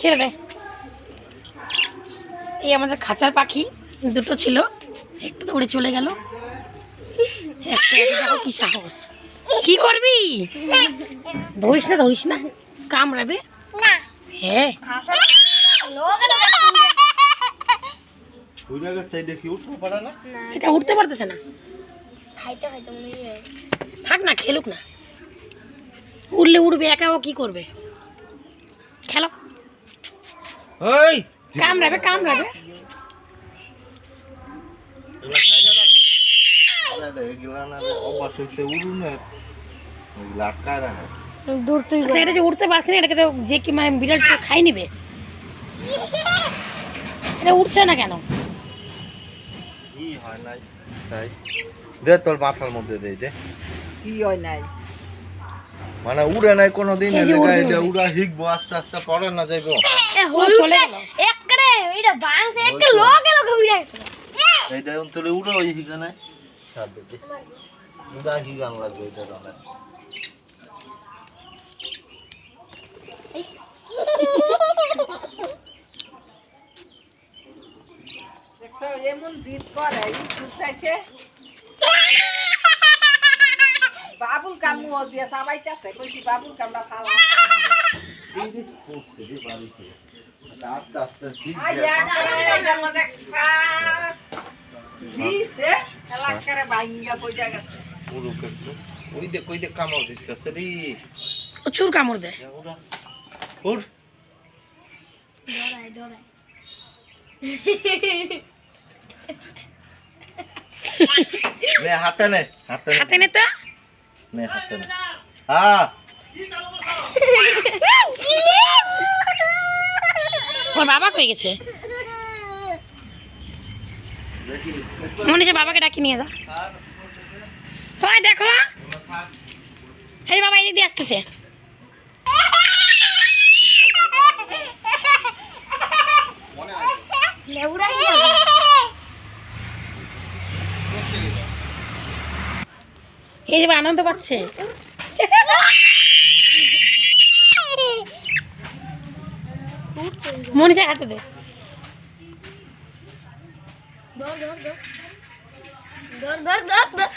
ছেড়ে দে। এই আমাদের খাঁচার পাখি দুটো ছিল একটা তো উড়ে চলে গেল। দেখো কি সাহস। কি করবি? ধরিস না ধরিস না। কামড়াবে। হ্যাঁ। এটা উঠতে পারতেছে না। থাক না খেলুক না। উঠলে উঠবে একা ও কি করবে? ওই। কামড়াবে কামড়াবে। এটা যে উঠতে পারছে না এটাকে তো যে কি মানে বিড়াল তো খাই নিবে। এটা উঠছে না কেন? কি হয় নাই তাই। দে তোর মাথার মধ্যে দে দে। কি হয় নাই? মানে উড়ে নাই কোনো দিন উড়া হিগবো আস্তে আস্তে পড়ে না যাইবো। চলে গেল। একরে এটা ভাঙছে এক উড়ে গেছে। অন্তরে উড়ে ছাড় দে উড়া হিগান লাগবে এটা সুসাইছে বাবুল কাম মুহ দিয়ে সাবাইতেছে কইছি বাবুল কামটা ফালা যে করছে রে বাড়িতে। এটা আস্তে আস্তে আইয়া শিখবে করে এটার মধ্যে খা। দিছে এলাকারে ভাঙ্গা কইয়া গেছে। উড়ুক একটু ওই দেখ ওই দেখ কামড় দিতেছে রে। প্রচুর কামড় দেয় যা উড়া ডরাই ডরাই নে হাতে নে হাতে নে। হাতে নে তো। নে হাতে নে। হ্যাঁ ওর বাবা কই গেছে? মনে হচ্ছে বাবাকে ডাকি নিয়ে যা। হয় দেখো এই বাবা এদিক দিয়ে আসতেছে। এই যে আনন্দ পাচ্ছে মনীষা হাতে দে ধর ধর ধর ধর ধর ধর